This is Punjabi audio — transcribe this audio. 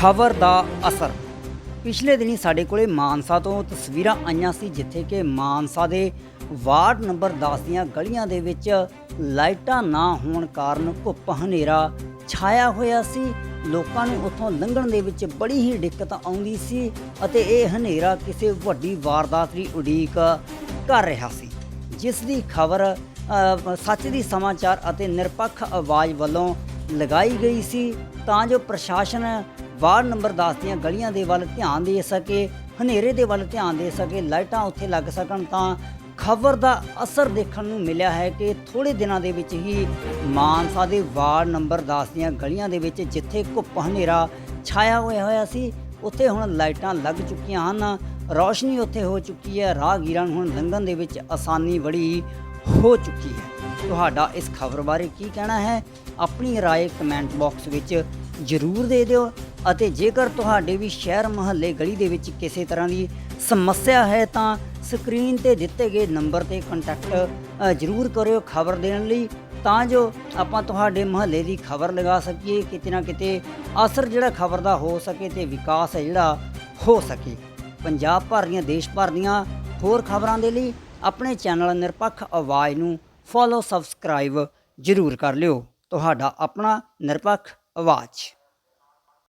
ਖਬਰ ਦਾ ਅਸਰ। ਪਿਛਲੇ ਦਿਨੀ ਸਾਡੇ ਕੋਲੇ ਮਾਨਸਾ ਤੋਂ ਤਸਵੀਰਾਂ ਆਈਆਂ ਸੀ, ਜਿੱਥੇ ਕਿ ਮਾਨਸਾ ਦੇ ਵਾਰਡ ਨੰਬਰ 10 ਦੀਆਂ ਗਲੀਆਂ ਦੇ ਵਿੱਚ ਲਾਈਟਾਂ ਨਾ ਹੋਣ ਕਾਰਨ ਘੁੱਪ ਹਨੇਰਾ ਛਾਇਆ ਹੋਇਆ ਸੀ। ਲੋਕਾਂ ਨੂੰ ਉੱਥੋਂ ਲੰਘਣ ਦੇ ਵਿੱਚ ਬੜੀ ਹੀ ਦਿੱਕਤ ਆਉਂਦੀ ਸੀ ਅਤੇ ਇਹ ਹਨੇਰਾ ਕਿਸੇ ਵੱਡੀ ਵਾਰਦਾਤ ਦੀ ਉਡੀਕ ਕਰ ਰਿਹਾ ਸੀ। ਜਿਸ ਦੀ ਖਬਰ ਸੱਚ ਦੀ ਸਮਾਚਾਰ ਅਤੇ ਨਿਰਪੱਖ ਆਵਾਜ਼ ਵੱਲੋਂ ਲਗਾਈ ਗਈ ਸੀ, ਤਾਂ ਜੋ ਪ੍ਰਸ਼ਾਸਨ ਵਾਰਡ ਨੰਬਰ 10 ਦੀਆਂ ਗਲੀਆਂ ਦੇ ਵੱਲ ਧਿਆਨ ਦੇ ਸਕੇ ਹਨੇਰੇ ਦੇ ਵੱਲ ਧਿਆਨ ਦੇ ਸਕੇ ਲਾਈਟਾਂ ਉੱਥੇ ਲੱਗ ਸਕਣ ਤਾਂ ਖਬਰ ਦਾ ਅਸਰ ਦੇਖਣ ਨੂੰ ਮਿਲਿਆ ਹੈ ਕਿ ਥੋੜੇ ਦਿਨਾਂ ਦੇ ਵਿੱਚ ਹੀ ਮਾਨਸਾ ਦੇ ਵਾਰਡ ਨੰਬਰ 10 ਦੀਆਂ ਗਲੀਆਂ ਦੇ ਵਿੱਚ ਜਿੱਥੇ ਘੁੱਪ ਹਨੇਰਾ ਛਾਇਆ ਹੋਇਆ ਹੋਇਆ ਸੀ ਉੱਥੇ ਹੁਣ ਲਾਈਟਾਂ ਲੱਗ ਚੁੱਕੀਆਂ ਹਨ ਰੌਸ਼ਨੀ ਉੱਥੇ ਹੋ ਚੁੱਕੀ ਹੈ ਰਾਹਗੀਰਾਂ ਨੂੰ ਹੁਣ ਲੰਘਣ ਦੇ ਵਿੱਚ ਆਸਾਨੀ ਬੜੀ ਹੋ ਚੁੱਕੀ ਹੈ ਤੁਹਾਡਾ ਇਸ ਖਬਰ ਬਾਰੇ ਕੀ ਕਹਿਣਾ ਹੈ ਆਪਣੀ رائے ਕਮੈਂਟ ਬਾਕਸ ਵਿੱਚ ਜ਼ਰੂਰ ਦੇ ਦਿਓ ਅਤੇ ਜੇਕਰ ਤੁਹਾਡੇ ਵੀ ਸ਼ਹਿਰ ਮਹੱਲੇ ਗਲੀ ਦੇ ਵਿੱਚ ਕਿਸੇ ਤਰ੍ਹਾਂ ਦੀ ਸਮੱਸਿਆ ਹੈ ਤਾਂ ਸਕਰੀਨ ਤੇ ਦਿੱਤੇ ਗਏ ਨੰਬਰ ਤੇ ਕੰਟੈਕਟ ਜ਼ਰੂਰ ਕਰਿਓ ਖਬਰ ਦੇਣ ਲਈ, ਤਾਂ ਜੋ ਆਪਾਂ ਤੁਹਾਡੇ ਮੁਹੱਲੇ ਦੀ ਖਬਰ ਲਗਾ ਸਕੀਏ, ਕਿਤੇ ਨਾ ਕਿਤੇ ਅਸਰ ਜਿਹੜਾ ਖਬਰ ਦਾ ਹੋ ਸਕੇ ਤੇ ਵਿਕਾਸ ਹੈ ਜਿਹੜਾ ਹੋ ਸਕੇ। ਪੰਜਾਬ ਭਰ ਦੀਆਂ, ਦੇਸ਼ ਭਰ ਦੀਆਂ ਹੋਰ ਖਬਰਾਂ ਦੇ ਲਈ ਆਪਣੇ ਚੈਨਲ ਨਿਰਪੱਖ ਆਵਾਜ਼ ਨੂੰ ਫੋਲੋ ਸਬਸਕ੍ਰਾਈਬ ਜ਼ਰੂਰ ਕਰ ਲਿਓ। ਤੁਹਾਡਾ ਆਪਣਾ ਨਿਰਪੱਖ ਆਵਾਜ਼।